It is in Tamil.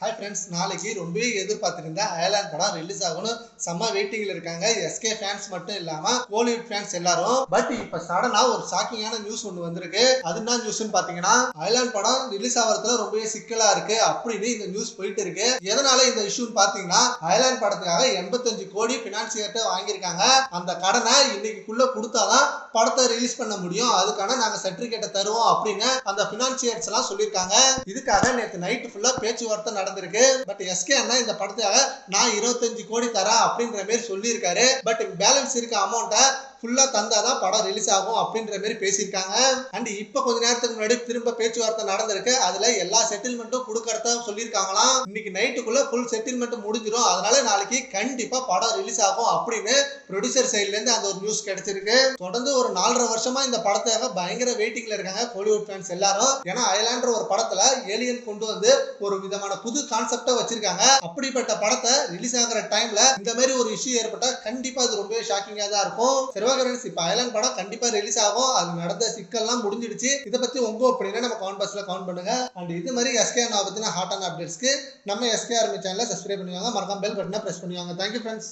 ஹாய் ஃப்ரெண்ட்ஸ் நாளைக்கு ரொம்பவே எதிர்பார்த்துருந்த அயர்லாந்து படம் ரிலீஸ் ஆகணும் செம்ம வெயிட்டிங்ல இருக்காங்க. எஸ்கே ஃபேன்ஸ் மட்டும் இல்லாம கோலிவுட் ஃபேன்ஸ் எல்லாரும். பட் இப்ப சடனா ஒரு ஷாக்கிங்கான நியூஸ் ஒன்று வந்திருக்கு. அது என்ன நியூஸ்னு பாத்தீங்கன்னா அயர்லாந்து படம் ரிலீஸ் ஆகிறதுல ரொம்பவே சிக்கலா இருக்கு அப்படின்னு இந்த நியூஸ் போயிட்டு இருக்கு. எதனால இந்த இஷ்யூன்னு பாத்தீங்கன்னா அயர்லாந்து படத்துக்காக எண்பத்தஞ்சு கோடி பினான்சியர்ட்ட வாங்கியிருக்காங்க. அந்த கடனை இன்னைக்குள்ள கொடுத்தாதான் படத்தை ரிலீஸ் பண்ண முடியும். அதுக்கான நாங்க சர்டிபிகேட்டை தருவோம் அப்படின்னு அந்த பினான்சியர்ஸ் எல்லாம் சொல்லியிருக்காங்க. இதுக்காக நேற்று நைட்டு ஃபுல்லா பேச்சுவார்த்தை நடந்திருக்கு. பட் எஸ்கே அண்ணா இந்த படத்துக்காக நான் இருபத்தஞ்சு கோடி தரேன் அப்படின்ற மாதிரி சொல்லியிருக்காரு. பட் பேலன்ஸ் இருக்க அமௌண்ட்டை ஃபுல்லா தந்தாதான் படம் ரிலீஸ் ஆகும் அப்படின்ற மாதிரி பேசியிருக்காங்க. அண்ட் இப்போ கொஞ்ச நேரத்துக்கு முன்னாடி திரும்ப பேச்சுவார்த்தை நடந்திருக்கு. அதுல எல்லா செட்டில்மெண்ட்டும் கொடுக்கறத சொல்லியிருக்காங்களாம். இன்னைக்கு நைட்டுக்குள்ள ஃபுல் செட்டில்மெண்ட் முடிஞ்சிடும் அதனால நாளைக்கு கண்டிப்பா படம் ரிலீஸ் ஆகும் அப்படின்னு ப்ரொடியூசர் சைட்ல இருந்து அந்த ஒரு நியூஸ் கிடைச்சிருக்கு. தொடர்ந்து ஒரு நாலரை வருஷமா இந்த படத்துக்காக பயங்கர வெயிட்டிங்ல இருக்காங்க கோலிவுட் ஃபேன்ஸ் எல்லாரும். ஏன்னா அயலான்ற ஒரு படத்துல ஏலியன் கொண்டு வந்து ஒரு விதமான புது கான்செப்டா வச்சிருக்காங்க. அப்படிப்பட்ட படத்தை ரிலீஸ் ஆகிற டைம்ல இந்த மாதிரி ஒரு இஷ்யூ ஏற்பட்டா கண்டிப்பா அது ரொம்பவே ஷாக்கிங்கா தான் இருக்கும். சிறுவாகரன்ஸ் இப்ப அயலான் படம் கண்டிப்பா ரிலீஸ் ஆகும். அது நடந்த சிக்கல்லாம் முடிஞ்சிடுச்சு. இதை பத்தி உங்க அப்படின்னா நம்ம கமெண்ட் பாக்ஸ்ல கவுண்ட் பண்ணுங்க. அண்ட் இது மாதிரி எஸ்கேஆர் நான் பத்தின ஹாட் அண்ட் அப்டேட்ஸ்க்கு நம்ம எஸ்கேஆர் சேனலை சப்ஸ்கிரைப் பண்ணுவாங்க மறக்காம பெல் பட்டனை பிரஸ் பண்ணுவாங்க தேங்க்யூ ஃப்ரெண்ட்ஸ்